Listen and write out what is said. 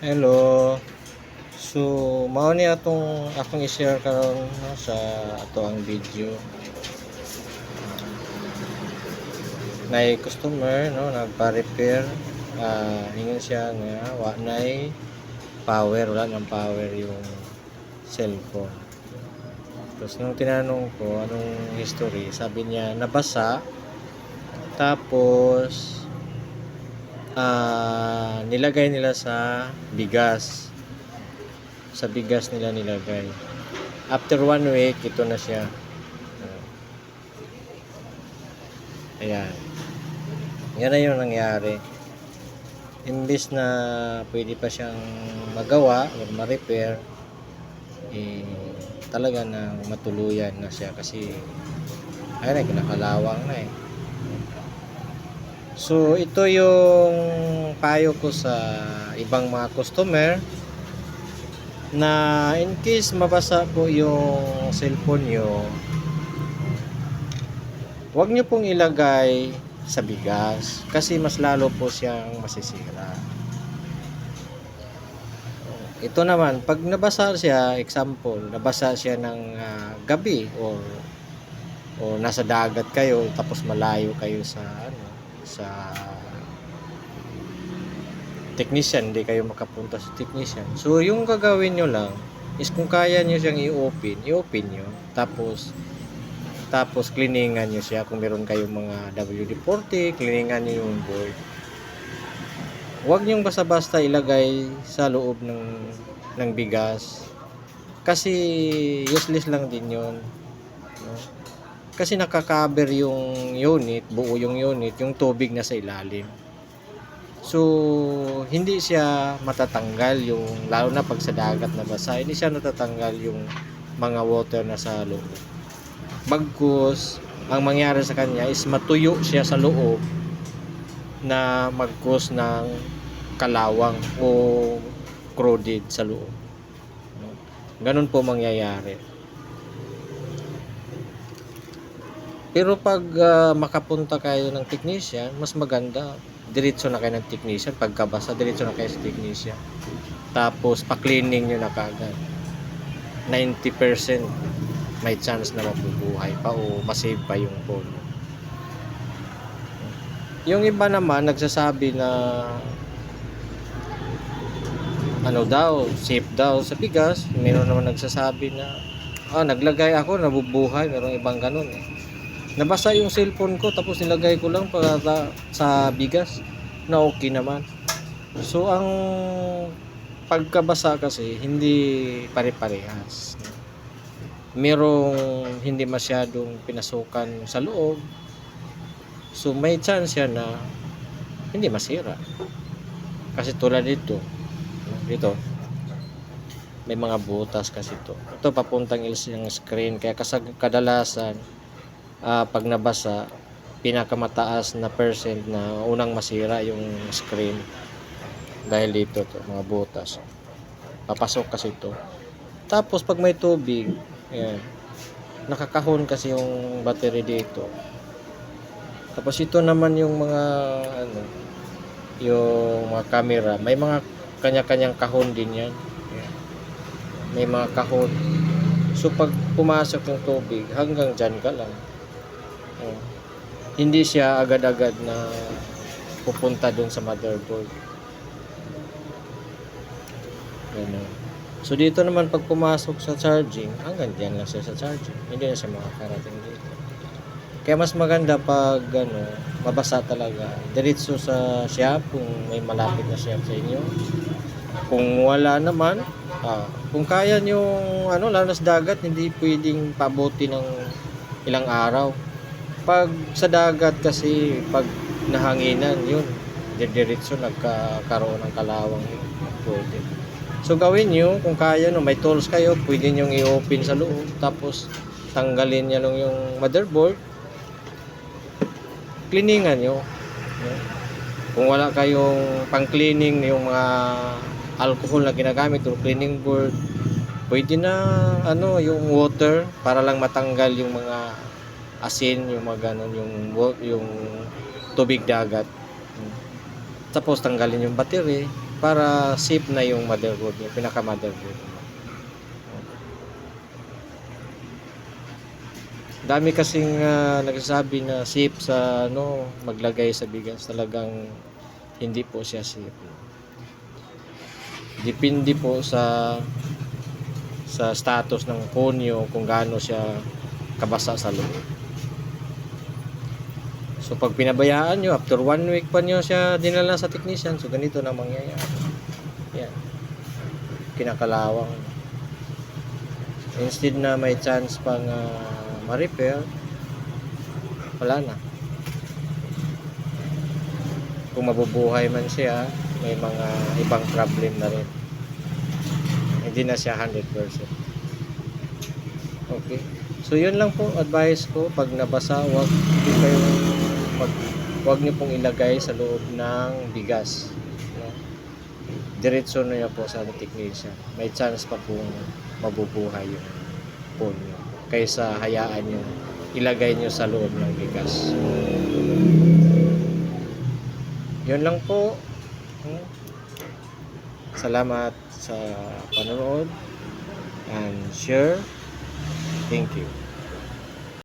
Hello. So, mao ni atong akong i-share karon no, sa ato ang video. Nay customer no nagpa-repair ah ingon siya nga wa nay power wala nang power yung cellphone. Tapos nung tinanong ko anong history, sabi niya nabasa tapos ah nilagay nila sa bigas. Sa bigas nila nilagay. After one week, ito na siya. Ah. Ayan. Yan na yung nangyari. Imbis na pwede pa siyang magawa or ma-repair, eh, talaga na matuluyan na siya kasi ayun na, kinakalawang na eh. So, ito yung payo ko sa ibang mga customer na in case mabasa po yung cellphone nyo, huwag nyo pong ilagay sa bigas kasi mas lalo po siyang masisira. Ito naman, pag nabasa siya, example, nabasa siya ng ah, gabi or o nasa dagat kayo tapos malayo kayo sa ano sa technician, hindi kayo makapunta sa technician. So, yung gagawin nyo lang is kung kaya nyo siyang i-open, i-open nyo. Tapos, tapos cleaningan nyo siya kung meron kayong mga WD-40, cleaningan nyo yung board. Huwag nyong basta-basta ilagay sa loob ng, ng bigas. Kasi useless lang din yun. No? Kasi nakakaber yung unit, buo yung unit, yung tubig na sa ilalim. So, hindi siya matatanggal yung, lalo na pag sa dagat na basa, hindi siya natatanggal yung mga water na sa loob. Bagkus, ang mangyari sa kanya is matuyo siya sa loob na mag-cause ng kalawang o corroded sa loob. Ganun po mangyayari. Pero pag ah, makapunta kayo ng technician, mas maganda. Diretso na kayo ng technician. Pagkabasa, diretso na kayo sa technician. Tapos, pa-cleaning nyo na kagad. 90% may chance na mabubuhay pa o masave pa yung phone. Yung iba naman, nagsasabi na ano daw, safe daw sa bigas. Meron naman nagsasabi na ah, naglagay ako, nabubuhay. Merong ibang ganun eh. Nabasa yung cellphone ko tapos nilagay ko lang para sa bigas na okay naman. So ang pagkabasa kasi hindi pare-parehas. Merong hindi masyadong pinasukan sa loob. So may chance yan na hindi masira. Kasi tulad dito, dito, may mga butas kasi to. Ito papuntang yung screen kaya kasag kadalasan ah, pag nabasa pinakamataas na percent na unang masira yung screen dahil dito to mga butas. Papasok kasi to. Tapos pag may tubig ayan nakakahon kasi yung battery dito. Tapos ito naman yung mga ano yung mga camera. May mga kanya-kanyang kahon din yan. May mga kahon. So pag pumasok yung tubig hanggang dyan ka lang Oh. Hindi siya agad-agad na pupunta dun sa motherboard. Ganun. So dito naman pag pumasok sa charging, hanggang diyan lang siya sa charging. Hindi na siya makakarating dito. Kaya mas maganda pag ano, mabasa talaga. Diretso sa shop kung may malapit na shop sa inyo. Kung wala naman, ah, kung kaya nyo, ano, sa dagat, hindi pwedeng pabuti ng ilang araw pag sa dagat kasi pag nahanginan yun diretso nagkakaroon ng kalawang yun pwede. So gawin nyo kung kaya no may tools kayo pwede nyo i-open sa loob tapos tanggalin nyo lang yung motherboard. Cleaningan nyo. Kung wala kayong pang cleaning yung mga alcohol na ginagamit o cleaning board pwede na ano yung water para lang matanggal yung mga asin yung mga ganun yung yung tubig dagat. Tapos tanggalin yung battery para safe na yung motherboard yung pinaka motherboard dami kasing ah, nagsasabi na safe sa ano maglagay sa bigas. Talagang hindi po siya safe. Depende po sa sa status ng ponyo kung gaano siya kabasa sa loob so pag pinabayaan nyo after one week pa nyo siya dinala sa technician so ganito na mangyayari. Yan. Kinakalawang. Instead na may chance pang ah, ma-repair wala na. Kung mabubuhay man siya may mga ibang problem na rin. Hindi na siya 100% okay. So yun lang po advice ko. Pag nabasa wag hindi kayo wag, wag niyo pong ilagay sa loob ng bigas no? diretso na po sa technician may chance pa pong mabubuhay yung phone niyo kaysa hayaan niyo ilagay niyo sa loob ng bigas yun lang po Hmm. Salamat sa panonood and share. Thank you.